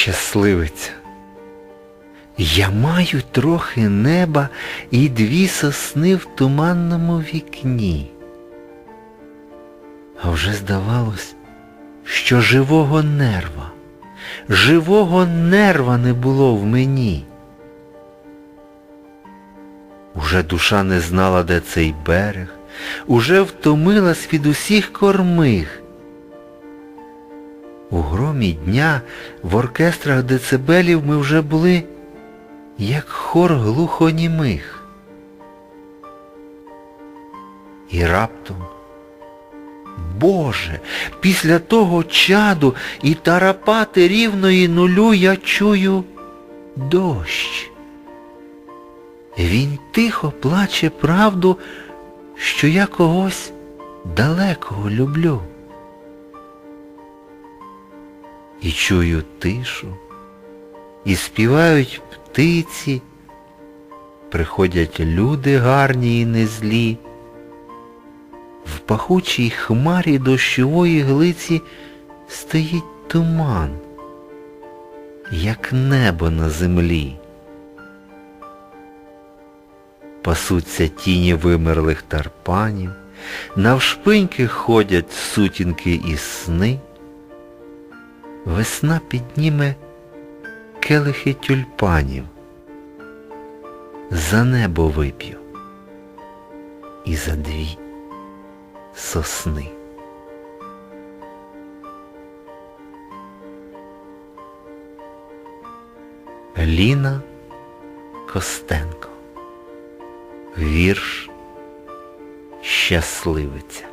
щасливиця. Я маю трохи неба і дві сосни в туманному вікні. А вже здавалось, що живого нерва, живого нерва не було в мені. Уже душа не знала, де цей берег, уже втомилась від усіх кормих. У громі дня в оркестрах децибелів ми вже були, як хор глухонімих. І раптом, Боже, після того чаду і тарапати рівної нулю я чую дощ. Він тихо плаче правду, що я когось далекого люблю. І чую тишу, і співають птиці, приходять люди гарні і незлі. В пахучій хмарі дощової глиці стоїть туман, як небо на землі. Пасуться тіні вимерлих тарпанів, навшпиньки ходять сутінки і сни. Весна підніме келихи тюльпанів, за небо вип'ю і за дві сосни. Ліна Костенко. Вірш Щасливиця